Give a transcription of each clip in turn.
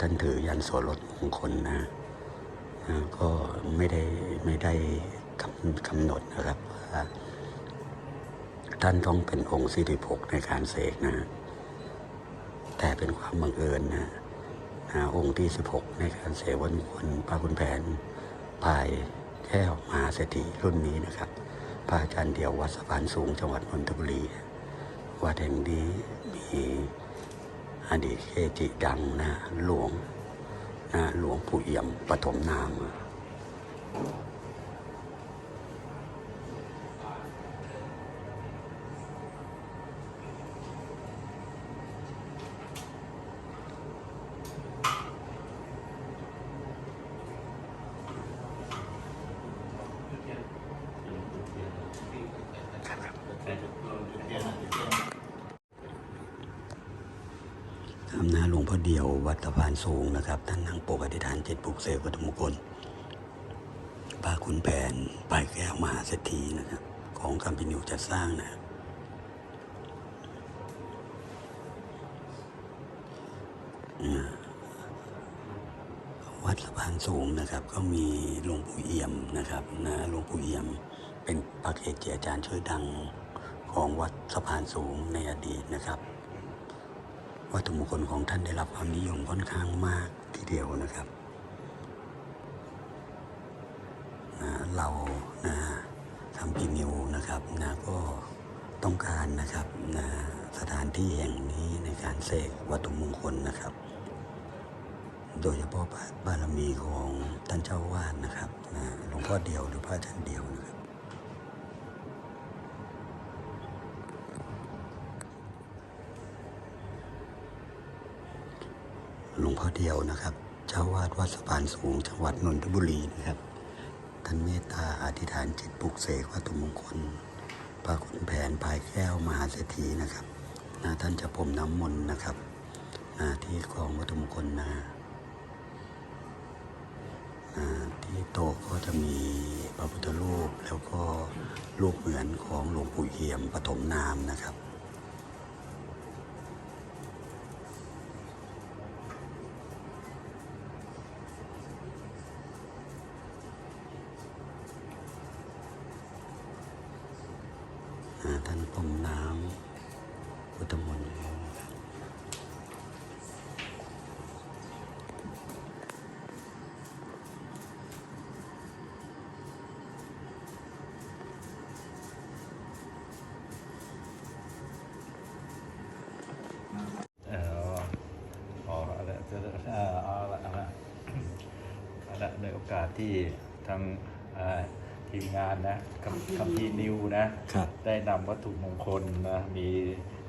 ท่านถือยันโสรถมงคลนะก็ไม่ได้ไม่ได้กำกำหนดนะครับว่าท่านต้องเป็นองค์สิริภกในการเสกนะ แต่เป็นความบังเอิญนะนะองค์ที่ 16 ในการเสวนคลพระคุณแผนพายแก้วมหาเศรษฐีรุ่นนี้นะครับพระอาจารย์เดียววัดสะพานสูงจังหวัดนนทบุรี วัดแห่งนี้มี อดีตเกจิดังนะหลวงนะหลวงปู่เอี่ยมปฐมนาม ทำนาหลวงพ่อเดียววัดสะพานสูงนะครับ ท่านนั่งปกอธิษฐานเจิตปลุกเสกวัตถุมงคลพระคุณแผนปลายแก้วมหาเศรษฐีนะครับ ของคำพินิวจะสร้างนะวัดสะพานสูงนะครับ ก็มีหลวงปู่เอี่ยมนะครับนะหลวงปู่เอี่ยมเป็นพระเกจิอาจารย์ชื่อดังของวัดสะพานสูงในอดีตนะครับ วัตถุมงคลของท่านได้รับความนิยมค่อนข้างมากทีเดียวนะครับนะเรานะทำพินิวนะครับนะก็ต้องการนะครับนะสถานที่แห่งนี้ในการเสกวัตถุมงคลนะครับ โดยเฉพาะบารมีของท่านเจ้าวาดนะครับนะหลวงพ่อเดียวหรือพระอาจารย์เดียวนะครับ หลวงพ่อเดียวนะครับ เจ้าวาดวัดสะพานสูงจังหวัดนนทบุรีนะครับ ท่านเมตตาอธิษฐานจิตปลุกเสกวัตถุมงคลพระขุนแผนภายแก้วมหาเศรษฐีนะครับนะท่านจะพรมน้ำมนต์นะครับนะที่กองวัตถุมงคลนะนะที่โต๊ะก็จะมีพระพุทธรูปแล้วก็รูปเหมือนของหลวงปู่เอี่ยมปฐมนามนะครับ ท่านพรมน้ำพุทธมนต์นะครับเอออ๋อละจะเอ่าละละละในโอกาสที่ทางอ่อ ทีมงานนะคำคำพีร์นิวนะ ครับ ได้นำวัตถุมงคลนะ มี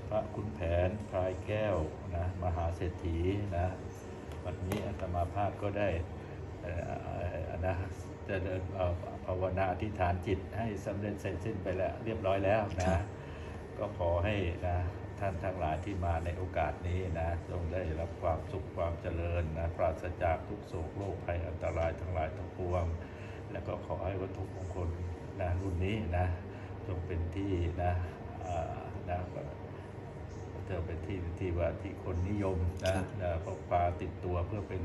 พระคุณแผนพลายแก้วนะมหาเศรษฐีนะวันนี้อาตมาภาพก็ได้เอ่อเอ่อนะจะเดินเอ่อภาวนาอธิษฐานจิตให้สำเร็จเสร็จสิ้นไปแล้วเรียบร้อยแล้วครันะบก็ขอให้นะท่านทั้งหลายที่มาในโอกาสนี้นะจงได้รับความสุขความเจริญนะปราศจากทุกโศกโรคภัยอันตรายทั้งหลายทั้งปวง แล้วก็ขอให้วัตถุมงคลนะรุ่นนี้นะจงเป็นที่นะอ่านะจะเป็นที่ที่ว่าที่คนนิยมนะครับนะพกพาติดตัวเพื่อเป็น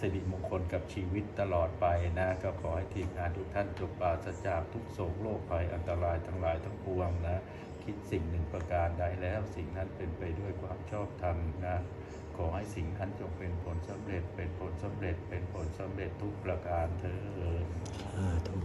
สิริมงคลกับชีวิตตลอดไปนะก็ขอให้ทีมงานทุกท่านจงปราศจากทุกโศกโรคภัยอันตรายทั้งหลายทั้งปวงนะ คิดสิ่งหนึ่งประการใดแล้วสิ่งนั้นเป็นไปด้วยความชอบธรรมนะ ขอให้สิ่งนั้นจงเป็นผลสำเร็จ เป็นผลสำเร็จ เป็นผลสำเร็จทุกประการเธอญเออทุก